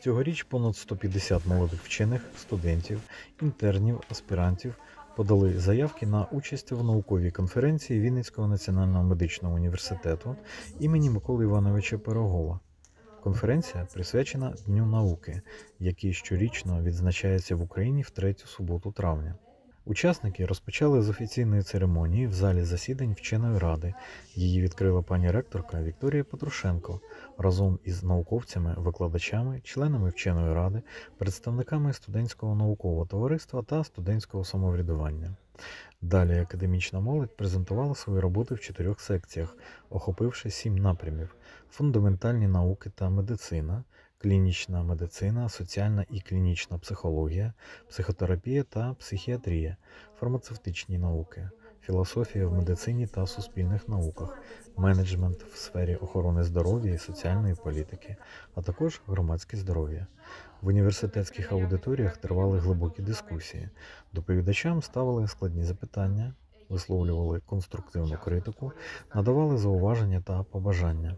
Цьогоріч понад 150 молодих вчених, студентів, інтернів, аспірантів подали заявки на участь в науковій конференції Вінницького національного медичного університету імені Миколи Івановича Пирогова. Конференція присвячена Дню науки, який щорічно відзначається в Україні в третю суботу травня. Учасники розпочали з офіційної церемонії в залі засідань вченої ради. Її відкрила пані ректорка Вікторія Петрушенко разом із науковцями, викладачами, членами вченої ради, представниками студентського наукового товариства та студентського самоврядування. Далі академічна молодь презентувала свої роботи в чотирьох секціях, охопивши сім напрямів: фундаментальні науки та медицина, клінічна медицина, соціальна і клінічна психологія, психотерапія та психіатрія, фармацевтичні науки, філософія в медицині та суспільних науках, менеджмент в сфері охорони здоров'я і соціальної політики, а також громадське здоров'я. В університетських аудиторіях тривали глибокі дискусії. Доповідачам ставили складні запитання, висловлювали конструктивну критику, надавали зауваження та побажання.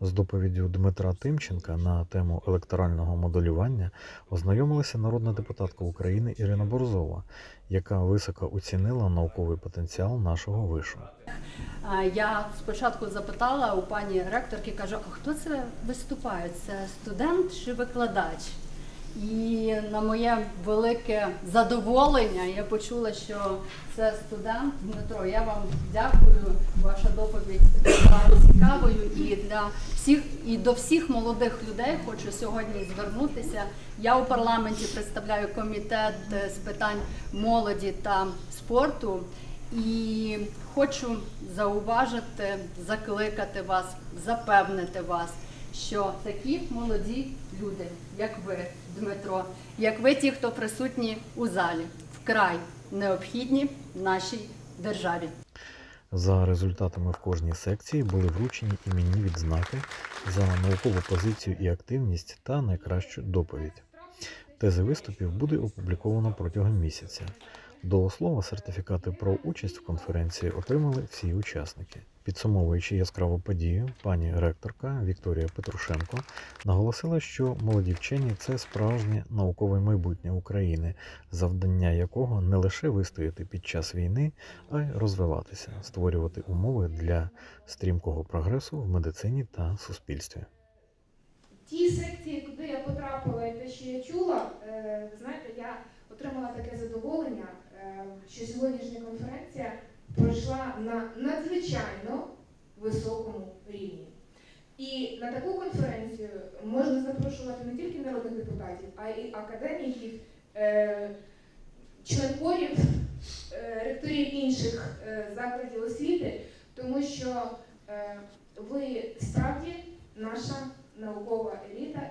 З доповіддю Дмитра Тимченка на тему електорального моделювання ознайомилася народна депутатка України Ірина Борзова, яка високо оцінила науковий потенціал нашого вишу. Я спочатку запитала у пані ректорки, кажу, а хто це виступає? Це студент чи викладач? І на моє велике задоволення я почула, що це студент Дмитро. Я вам дякую. Ваша доповідь була цікавою і для всіх, і до всіх молодих людей хочу сьогодні звернутися. Я у парламенті представляю комітет е, з питань молоді та спорту. І хочу зауважити, закликати вас, запевнити вас, що такі молоді люди, як ви, Дмитро, як ви, ті, хто присутні у залі, вкрай необхідні нашій державі. За результатами в кожній секції були вручені іменні відзнаки за наукову позицію і активність та найкращу доповідь. Тези виступів буде опубліковано протягом місяця. До слова, сертифікати про участь в конференції отримали всі учасники. Підсумовуючи яскраву подію, пані ректорка Вікторія Петрушенко наголосила, що молоді вчені це справжнє наукове майбутнє України, завдання якого не лише вистояти під час війни, а й розвиватися, створювати умови для стрімкого прогресу в медицині та суспільстві. Ті секції, куди я потрапила і те, що я чула, е, знаєте, я отримала таке задоволення, е, що сьогоднішня конференція пройшла на надзвичайно високому рівні. І на таку конференцію можна запрошувати не тільки народних депутатів, а й академіків, е, членкорів, е, ректорів інших е, закладів освіти, тому що ви справді наша наукова еліта,